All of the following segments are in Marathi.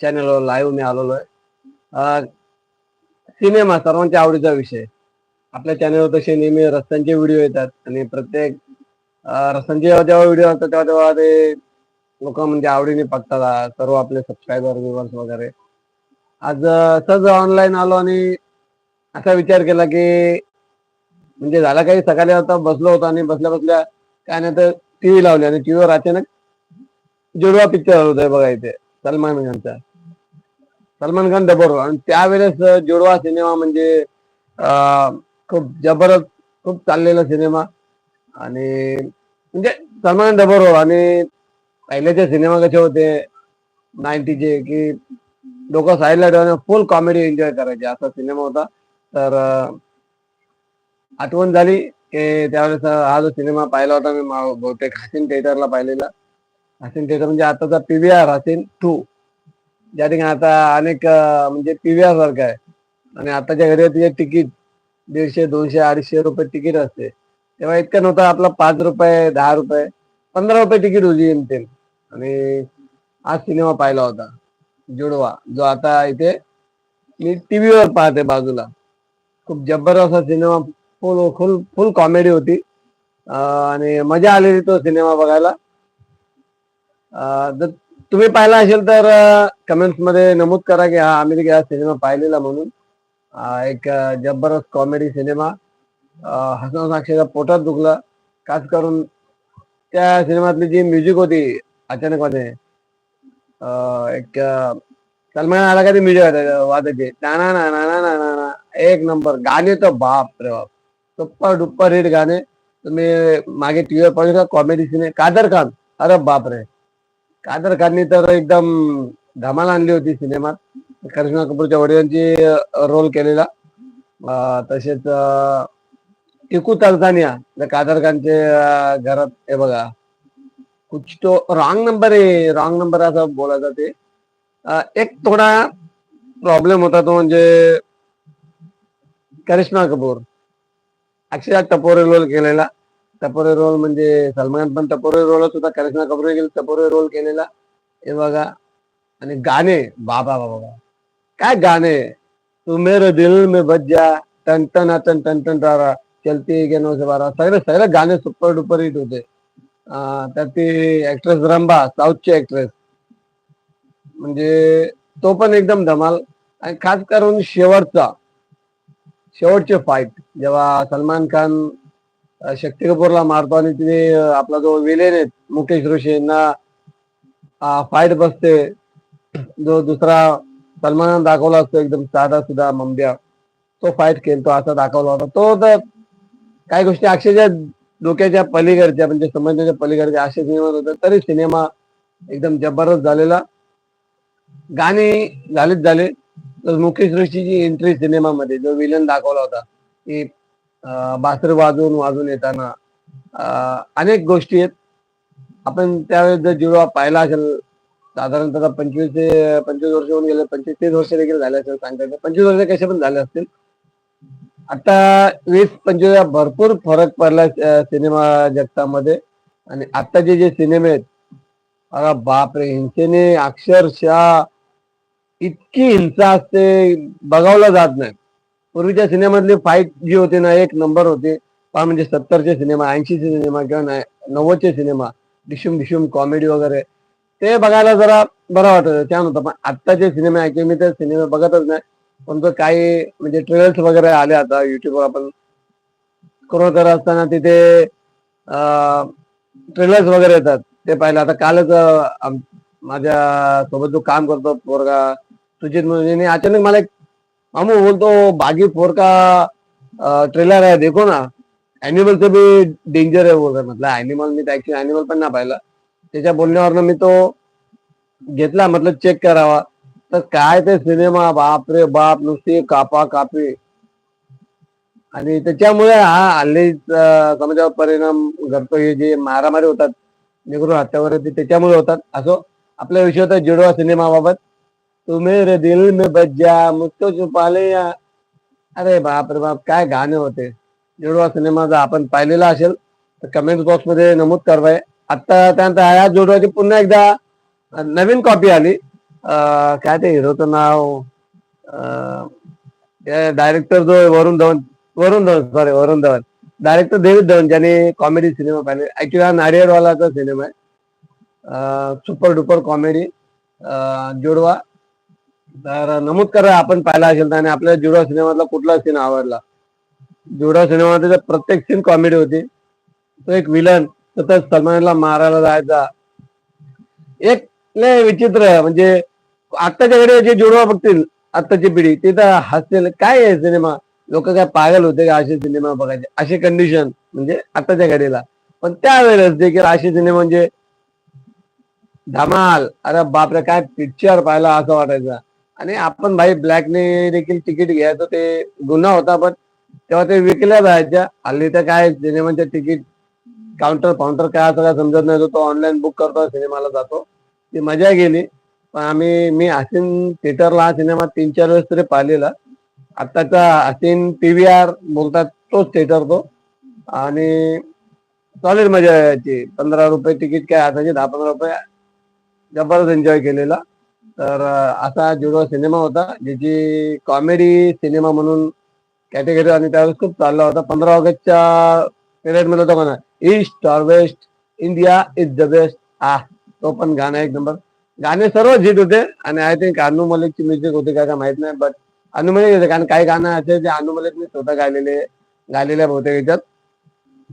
चॅनलवर लाईव्ह मी आलेलो आहे. सिनेमा सर्वांच्या आवडीचा विषय आपल्या चॅनलवर तसे नेहमी रस्त्यांचे व्हिडिओ येतात आणि प्रत्येक रस्त्यांचे जेव्हा जेव्हा व्हिडिओ असतात तेव्हा तेव्हा ते लोक म्हणजे आवडीने बघतात सर्व आपले सबस्क्रायबर व्ह्युअर्स वगैरे. आज सहज ऑनलाईन आलो आणि असा विचार केला की म्हणजे झाला काही सकाळी आता बसलो होतो आणि बसल्या बसल्या काय नाही तर टीव्ही लावली आणि टीव्हीवर अचानक जुडवा पिक्चर होतोय बघा इथे. सलमान खानचा सलमान खान डबल आणि त्यावेळेस जुडवा सिनेमा म्हणजे खूप जबरदस्त खूप चाललेला सिनेमा. आणि म्हणजे सलमान खान रोल आणि पहिल्याचे सिनेमा कसे होते नाईन्टीचे की लोक साईडला ठेवून फुल कॉमेडी एन्जॉय करायचे. असा सिनेमा होता. तर आठवण झाली की त्यावेळेस हा जो सिनेमा पाहिला होता मी बहुतेक हसीन थिएटरला पाहिलेला. असेल त्याचा म्हणजे आताचा पीव्हीआर असेल टू ज्या ठिकाणी आता अनेक म्हणजे पीव्हीआर सारखं आहे. आणि आताच्या घरी तिचे तिकीट दीडशे दोनशे अडीचशे रुपये तिकीट असते. तेव्हा इतकं नव्हतं आपलं पाच रुपये दहा रुपये पंधरा रुपये तिकीट होती जेमतेम आणि आज सिनेमा पाहिला होता जुडवा जो आता इथे मी टीव्हीवर पाहते बाजूला. खूप जबरदस्त सिनेमा फुल फुल फुल कॉमेडी होती. आणि मजा आलेली तो सिनेमा बघायला. जर तुम्ही पाहिला असेल तर कमेंट्समध्ये नमूद करा की हा आम्ही हा सिनेमा पाहिलेला म्हणून. एक जबरदस्त कॉमेडी सिनेमा. हसन साक्षीचा पोटात दुखलं. खास करून त्या सिनेमातली जी म्युझिक होती अचानक मध्ये एक सलमान आला का ते म्युझिक वाजायचे नाना ना ना ना ना ना ना एक नंबर गाणे तर बाप रे बाप. सुप्पर डुप्पर हिट गाणे. तुम्ही मागे टीव्हीवर पाहिजे का कॉमेडी सिने कादर खान. अरे बाप रे कादर खाननी तर एकदम धमाल आणली होती सिनेमात. करिश्मा कपूरच्या वडिलांची रोल केलेला. तसेच टिकू तलसानिया कादर खानचे घरात हे बघा. कुछ तो रॉंग नंबर आहे. रॉंग नंबर असं बोलायचा ते. एक थोडा प्रॉब्लेम होता तो म्हणजे करिश्मा कपूर. अक्षय टपोरे रोल केलेला. टपोरे रोल म्हणजे सलमान खान पण टपोरे रोलच होता. करिश्मा कपूर गेली टपोरे रोल केलेला. हे बघा. आणि गाणे. बाबा बाबा काय गाणे? तू मेरे दिल मे बज्जा टन टन टन टन टन तारा चलती के नौ बारा सगळे सगळे गाणे सुपर डुपर हिट होते. अं, त्यात ती ऍक्ट्रेस रंबा साऊथची ऍक्ट्रेस म्हणजे तो पण एकदम धमाल. आणि खास करून शेवटचा. शेवटचे फाईट जेव्हा सलमान खान शक्ती कपूरला मारतो आणि तिने आपला जो विलेन आहे मुकेश ऋषी यांना फाईट बसते. जो दुसरा सलमान दाखवला असतो एकदम साधा सुद्धा मंब्या तो फाईट खेळतो असा दाखवला होता. तो तर काही गोष्टी अक्षरशः डोक्याच्या पलीकडच्या म्हणजे समजण्याच्या पलीकडच्या असे सिनेमा होता तरी सिनेमा एकदम जबरदस्त झालेला. गाणे झालेच झाले. तर मुकेश ऋषीची एंट्री सिनेमामध्ये जो विलन दाखवला होता की बासरी वाजवून वाजून येताना अनेक गोष्टी आहेत. आपण त्यावेळेस जर जुळवा पाहिला असेल साधारणतः पंचवीस ते पंचवीस वर्ष होऊन गेले पंचवीस तीस वर्ष देखील झाले असेल सांगता येतं पंचवीस वर्ष कसे पण झाले असतील. आता वीस पंचवीस भरपूर फरक पडला सिनेमा जगतामध्ये. आणि आत्ताचे जे सिनेमे आहेत अरे बापरे हिंसेने अक्षरशः इतकी हिंसा असते बघावला जात नाही. पूर्वीच्या सिनेमातली फाईट जी होती ना एक नंबर होते. पहा म्हणजे सत्तरचे सिनेमा ऐंशीचे सिनेमा किंवा नाही नव्वदचे सिनेमा डिशुम डिशुम कॉमेडी वगैरे. ते बघायला जरा बरं वाटत. छान होतं पण आत्ताचे सिनेमे की मी ते सिनेमे बघतच नाही. पण तो काही म्हणजे ट्रेलर्स वगैरे आले आता युट्यूबवर आपण स्क्रोल करत असताना तिथे ट्रेलर्स वगैरे येतात. ते पाहिलं. आता कालच माझ्या सोबत जो काम करतो पोरगा सुजित मुंजेने अचानक मला एक मामू बोलतो बागी फोर का ट्रेलर आहे देखो ना. अॅनिमलचं बी डेंजर आहे बोलतो म्हटलं. अॅनिमल मी ऍक्च्युली अॅनिमल पण नाही पाहिला. त्याच्या बोलण्यावरनं मी तो घेतला म्हटलं चेक करावा. तर काय ते सिनेमा बाप रे बाप नुसती कापा कापी आणि त्याच्यामुळे हा हल्ली समाजावर परिणाम घडतो. हे जे मारामारी होतात नेहरू हत्यावर त्याच्यामुळे होतात. असो आपला विषय होता जिडवा सिनेमाबाबत तू मेरे दिल में बच जा मुझको छुपा ले या। अरे बाप रे बाप काय गाणे होते. जोडवा सिनेमा जर आपण पाहिलेला असेल तर कमेंट बॉक्समध्ये नमूद करवाय आता त्यानंतर ह्या जोडवाची पुन्हा एकदा नवीन कॉपी आली. काय ते हिरोचं नाव? डायरेक्टर जो Varun Dhawan Varun Dhawan sorry Varun Dhawan. Director David Dhawan ज्याने कॉमेडी सिनेमा पाहिले. ऍक्च्युली हा नाडियाडवालाचा सिनेमा आहे सुपर डुपर कॉमेडी जोडवा. तर नमूद करा आपण पाहिला असेल तर. आणि आपल्या जुडा सिनेमातला कुठला सीन आवडला? जुडा सिनेमामध्ये प्रत्येक सीन कॉमेडी होती. तो एक विलन सतत सलमानला मारायला जायचा. एक लय विचित्र म्हणजे आत्ताच्या घडी जे जुडवा बघतील आत्ताची पिढी ते तर हसतील. काय आहे सिनेमा? लोक काय पागल होते का असे सिनेमा बघायचे? अशी कंडिशन म्हणजे आत्ताच्या घडीला. पण त्यावेळेस देखील असे सिनेमा म्हणजे धमाल. अरे बापरे काय पिक्चर पाहिला असं वाटायचं. आणि आपण भाई ब्लॅकने देखील तिकीट घ्यायचो ते गुन्हा होता पण तेव्हा ते विकल्या जायच्या हल्ली तर काय सिनेमाचे तिकीट काउंटर काउंटर काय असं काय समजत नाही. तो ऑनलाईन बुक करतो सिनेमाला जातो. ती मजा गेली. पण आम्ही मी हसीन थिएटरला हा सिनेमा तीन चार वेळेस तरी पाहिलेला. आत्ताचा हसीन आर बोलतात तोच थिएटर तो. आणि सॉलिड मजा यायची. पंधरा रुपये तिकीट काय असायची दहा पंधरा रुपये जबरदस्त एन्जॉय केलेला. तर असा जुडवा सिनेमा होता ज्याची कॉमेडी सिनेमा म्हणून कॅटेगरी आणि त्यावेळेस खूप चालला होता पंधरा ऑगस्टच्या पिरियडमध्ये होता म्हणा east or west India is the best आ तो पण गाणं एक नंबर गाणे सर्व जीत होते आणि आय थिंक अनु मलिकची म्युझिक होती काय काय माहीत नाही बट अनु मलिक होते कारण काही गाणं असे जे अनु मलिकने स्वतः गायलेले गायलेल्या बहुतेक याच्यात.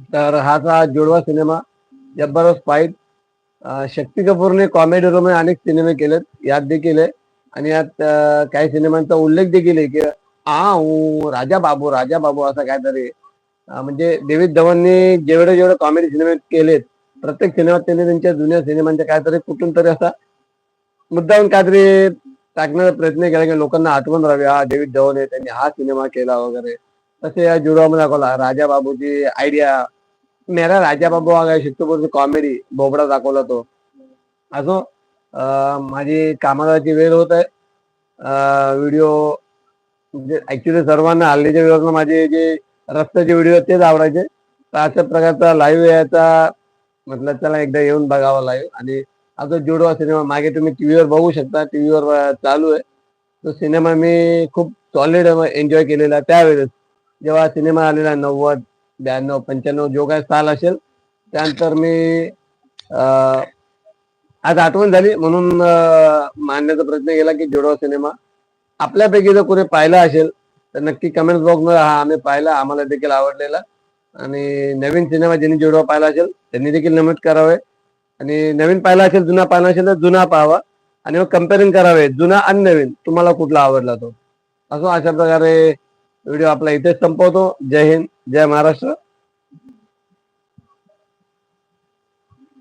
तर हा जुडवा सिनेमा जबरदस्त फाईट शक्ती कपूरने कॉमेडी रोमे अनेक सिनेमे केलेत. यात देखील आहे. आणि यात काही सिनेमांचा उल्लेख देखील आहे की आ राजा बाबू राजा बाबू असा काहीतरी. म्हणजे डेव्हिड धवनने जेवढे जेवढे कॉमेडी सिनेमे केलेत प्रत्येक सिनेमात त्यांनी त्यांच्या जुन्या सिनेमांच्या काहीतरी कुठून तरी असा मुद्दाहून काहीतरी टाकण्याचा प्रयत्न केला की लोकांना आठवण राहावी हा डेव्हिड धवन आहे त्यांनी हा सिनेमा केला वगैरे. तसे या जुडवामध्ये दाखवला राजा बाबूची आयडिया मेरा राजा बाबू हा शिक्तपूरची कॉमेडी बोबडा दाखवला तो. असो माझी कामाची वेळ होत आहे. व्हिडिओ म्हणजे ऍक्च्युली सर्वांना हल्लीच्या व्हिडिओ माझे जे रस्त्याचे व्हिडिओ आहेत तेच आवडायचे. तर अशा प्रकारचा लाईव्ह याचा म्हटलं चला एकदा येऊन बघावा लाईव्ह आणि असं जुडवा सिनेमा मागे तुम्ही टीव्हीवर बघू शकता. टीव्हीवर चालू आहे. तो सिनेमा मी खूप सॉलिड एन्जॉय केलेला त्यावेळेस जेव्हा सिनेमा आलेला नव्वद ब्याण्णव पंच्याण्णव जो काय साल असेल त्यानंतर मी आज आठवण झाली म्हणून मानण्याचा मांडण्याचा प्रयत्न केला की जुडवा सिनेमा. आपल्यापैकी जर कोणी पाहिला असेल तर नक्की कमेंट बॉक्समध्ये हा आम्ही पाहिला आम्हाला देखील आवडलेला. आणि नवीन सिनेमा ज्यांनी जोडवा पाहिला असेल त्यांनी देखील नमूद करावे. आणि नवीन पाहिला असेल जुना पाहिला असेल तर जुना पाहावा. आणि मग कम्पेरिंग करावे जुना आणि नवीन तुम्हाला कुठला आवडला तो? असो अशा प्रकारे व्हिडिओ आपला इथेच संपवतो. जय हिंद जय महाराष्ट्र.